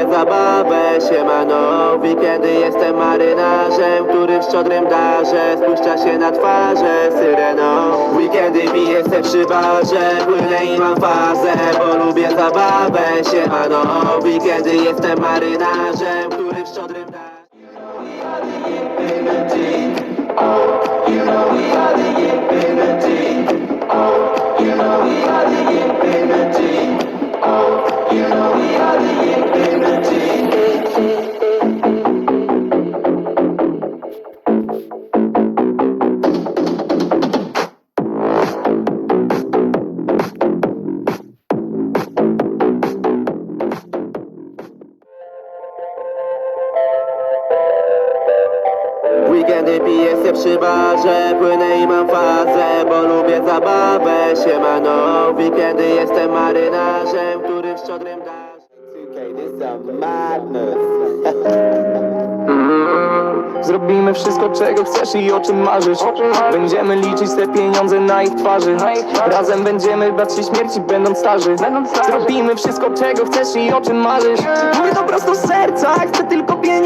lubię zabawę, siemano weekendy jestem marynarzem, który w szczodrym darze Spuszcza się na twarze syreną weekendy piję se przy barze, płynę i mam fazę Bo lubię zabawę, siemano weekendy jestem marynarzem, który w szczodrym darze W Weekendy piję się przy barze, płynę i mam fazę Bo lubię zabawę, siemano W weekendy jestem marynarzem, który w szczodrym darze 2K, this a madness. Zrobimy wszystko, czego chcesz i o czym marzysz. Będziemy liczyć te pieniądze na ich twarzy. Razem będziemy bać się śmierci, będąc starzy. Zrobimy wszystko, czego chcesz i o czym marzysz. Mówię to prosto z serca, chcę tylko pieniędzy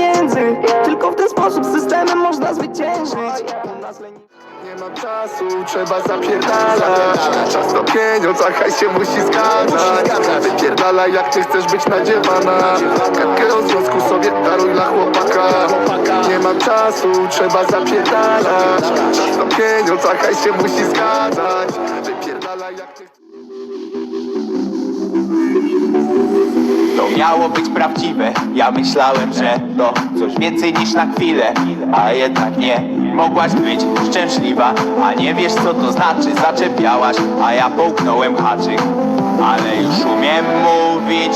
Nie mam czasu, trzeba zapierdalać. Czas to pieniądz, a hajs się musi zgadzać. Wypierdalaj jak nie chcesz być nadziewana. Kartkę o związku sobie daruj dla chłopaka. Nie mam czasu, trzeba zapierdalać. Czas to pieniądz, a hajs się musi zgadzać. Jak nie chcesz To miało być prawdziwe. Ja myślałem, że to coś więcej niż na chwilę A jednak nie Mogłaś być szczęśliwa A nie wiesz co to znaczy Zaczepiałaś, a ja połknąłem haczyk. Ale już umiem mówić